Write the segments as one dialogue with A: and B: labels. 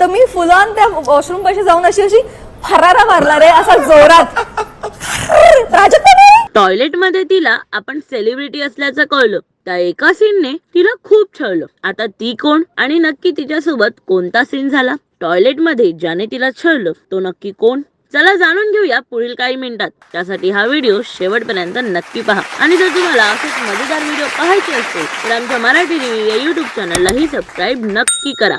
A: तर मी फुलान त्या वॉशरूम पाशी जाऊन अशी अशी फरारा मारला रे असा जोरात.
B: टॉयलेटमध्ये तिला आपण सेलिब्रिटी असल्याचं कळलं. त्या एका सीनने तिला खूप छळलं. आता ती कोण आणि नक्की तिच्यासोबत कोणता सीन झाला? टॉयलेटमध्ये ज्याने तिला छळलं तो नक्की कोण? चला जाणून घेऊया पुढील काही मिनिटात. त्यासाठी हा व्हिडिओ शेवटपर्यंत नक्की पहा. आणि जर तुम्हाला असेच मजेदार व्हिडिओ पाहायचे असतील तर आमच्या मराठी रिव्ह्यू या युट्यूब चॅनललाही सबस्क्राईब नक्की करा.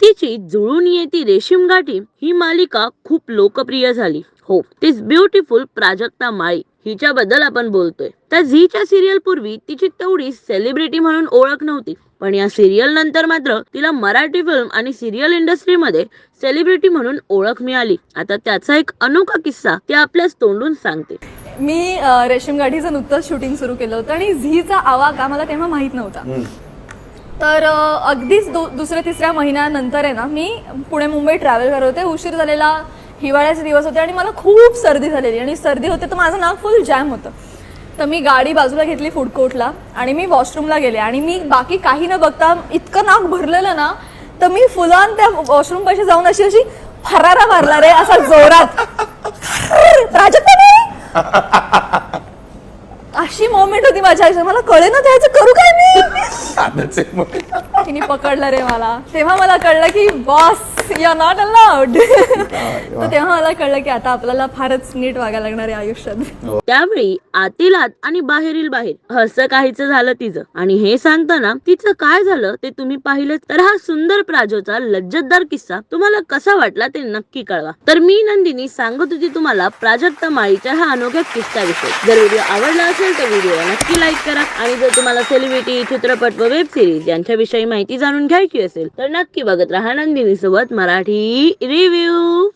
B: तिची जुळून येती रेशीम गाठी ही मालिका खूप लोकप्रिय झाली. हो तीच ब्युटिफुल प्राजक्ता माळी हिच्याबद्दल आपण बोलतोय. त्या झीच्या सिरियल पूर्वी तिची तेवढी सेलिब्रिटी म्हणून ओळख नव्हती. पण या सिरियल नंतर मात्र तिला मराठी फिल्म आणि सिरियल इंडस्ट्रीमध्ये सेलिब्रिटी म्हणून ओळख मिळाली. आता त्याचा एक अनोखा किस्सा ती आपल्याच तोंडून सांगते.
A: मी अ, रेशीम गाठीचं नुकतंच शूटिंग सुरू केलं होतं आणि झीचा आवाज आम्हाला तेव्हा माहीत नव्हता. तर अगदीच दु दुसऱ्या तिसऱ्या महिन्यानंतर आहे ना मी पुणे मुंबई ट्रॅव्हल करत होते. उशीर झालेला हिवाळ्याचे दिवस होते आणि मला खूप सर्दी झालेली आणि सर्दी होते तर माझं नाक फुल जॅम होतं. तर मी गाडी बाजूला घेतली फूड कोर्टला आणि मी वॉशरूमला गेले आणि मी बाकी काही न बघता इतकं नाक भरलेलं ना तर मी फुलान त्या वॉशरूम पाशी जाऊन अशी अशी फरारा मारला रे असा जोरात. प्राजक्ता अशी मोमेंट होती माझ्या आयुष्यात मला कळे ना त्याचं करू काय मी. तिने पकडलं रे मला. तेव्हा मला कळलं की बॉस या नॉट अलाउड तर तेव्हा मला कळलं की आता आपल्याला फारच नीट वागायला लागणार आहे आयुष्यात.
B: त्यावेळी आतील आत आणि बाहेरील बाहेर असं काहीच झालं तिचं. आणि हे सांगताना तिचं काय झालं ते तुम्ही पाहिलं तर हा सुंदर प्राजोचा लज्जतदार किस्सा तुम्हाला कसा वाटला ते नक्की कळवा. तर मी नंदिनी सांगत होती तुम्हाला प्राजक्ता माळीच्या ह्या अनोख्या किस्साविषयी. जर व्हिडिओ आवडला असेल तर व्हिडिओला नक्की लाईक करा. आणि जर तुम्हाला सेलिब्रिटी चित्रपट व वेब सिरीज यांच्याविषयी माहिती जाणून घ्यायची असेल तर नक्की बघत राहा नंदिनी सोबत मराठी रिव्ह्यू